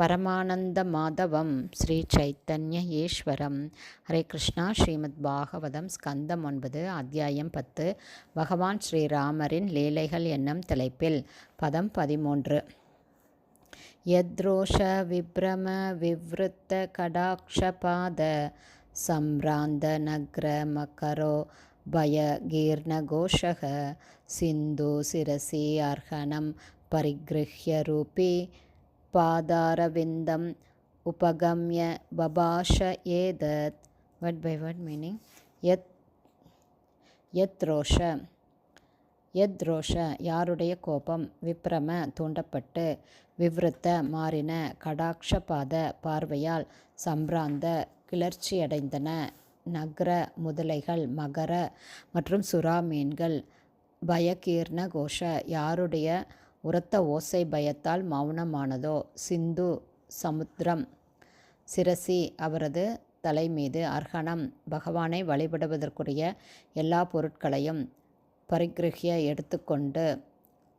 பரமானந்த மாதவம் ஸ்ரீ சைத்தன்ய ஈஸ்வரம் ஹரே கிருஷ்ணா. ஸ்ரீமத் பாகவதம் ஸ்கந்தம் ஒன்பது அத்தியாயம் பத்து. பகவான் ஸ்ரீராமரின் லீலைகள் என்னும் தலைப்பில் பதம் பதிமூன்று. யத்ரோஷ விப்ரம விவருத்த கடாக்ஷபாத சம்ராந்த நக்ர மக்கரோ பய கீர்ணகோஷக சிந்து சிரசி அர்ஹணம் பரிகிருஹ்ய ரூபி பாதாரவிந்தம் உபகம்ய பபாஷ ஏதத். வட் பை வட் மீனிங் எத் எத்ரோஷ எத்ரோஷ யாருடைய கோபம்? விப்ரம தூண்டப்பட்டு விவருத்த மாறின கடாட்சபாத பார்வையால் சம்பிராந்த கிளர்ச்சியடைந்தன. நக்ர முதலைகள் மகர மற்றும் சுறா மீன்கள் பயகீர்ண கோஷ யாருடைய உரத்த ஓசை பயத்தால் மௌனமானதோ? சிந்து சமுத்திரம் சிரசி அவரது தலை மீது அர்ஹணம். பகவானை வழிபடுவதற்குரிய எல்லா பொருட்களையும் பரிகிரகிய எடுத்துக்கொண்டு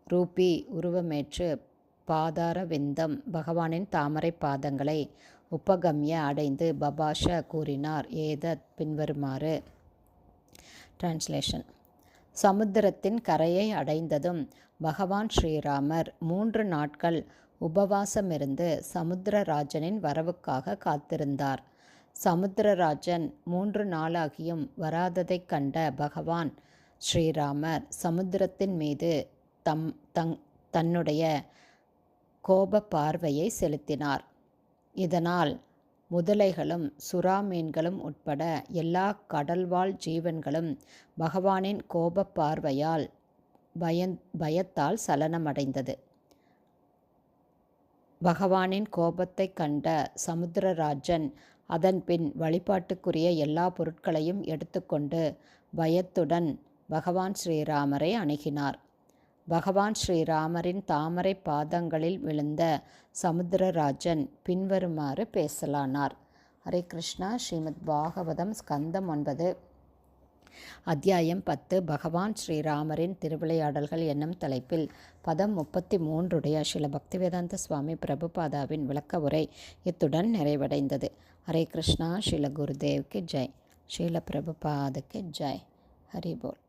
ரூபி உருவமேற்று பாதார விந்தம் பகவானின் தாமரை பாதங்களை உப்பகம்ய அடைந்து பபாஷ கூறினார். ஏதத் பின்வருமாறு. டிரான்ஸ்லேஷன் சமுத்திரத்தின் கரையை அடைந்ததும் பகவான் ஸ்ரீராமர் மூன்று நாட்கள் உபவாசமிருந்து சமுத்திரராஜனின் வரவுக்காக காத்திருந்தார். சமுத்திரராஜன் மூன்று நாளாகியும் வராததைக் கண்ட பகவான் ஸ்ரீராமர் சமுத்திரத்தின் மீது தம் தங் தன்னுடைய கோப பார்வையை செலுத்தினார். இதனால் முதலைகளும் சுறா மீன்களும் உட்பட எல்லா கடல்வாழ் ஜீவன்களும் பகவானின் கோப பார்வையால் பயந் பயத்தால் சலனமடைந்தது. பகவானின் கோபத்தை கண்ட சமுத்திரராஜன் அதன்பின் வழிபாட்டுக்குரிய எல்லா பொருட்களையும் எடுத்துக்கொண்டு பயத்துடன் பகவான் ஸ்ரீராமரை அணுகினார். பகவான் ஸ்ரீராமரின் தாமரை பாதங்களில் விழுந்த சமுத்திரராஜன் பின்வருமாறு பேசலானார். ஹரே கிருஷ்ணா. ஸ்ரீமத் பாகவதம் ஸ்கந்தம் ஒன்பது. அத்தியாயம் பத்து. பகவான் ஸ்ரீராமரின் திருவிளையாடல்கள் என்னும் தலைப்பில் பதம் முப்பத்தி மூன்றுடைய ஸ்ரீல பக்திவேதாந்த சுவாமி பிரபுபாதாவின் விளக்க உரை இத்துடன் நிறைவடைந்தது. ஹரே கிருஷ்ணா. ஸ்ரீல குருதேவ்க்கு ஜெய். ஸ்ரீல பிரபுபாதுக்கு ஜெய். ஹரிபோல்.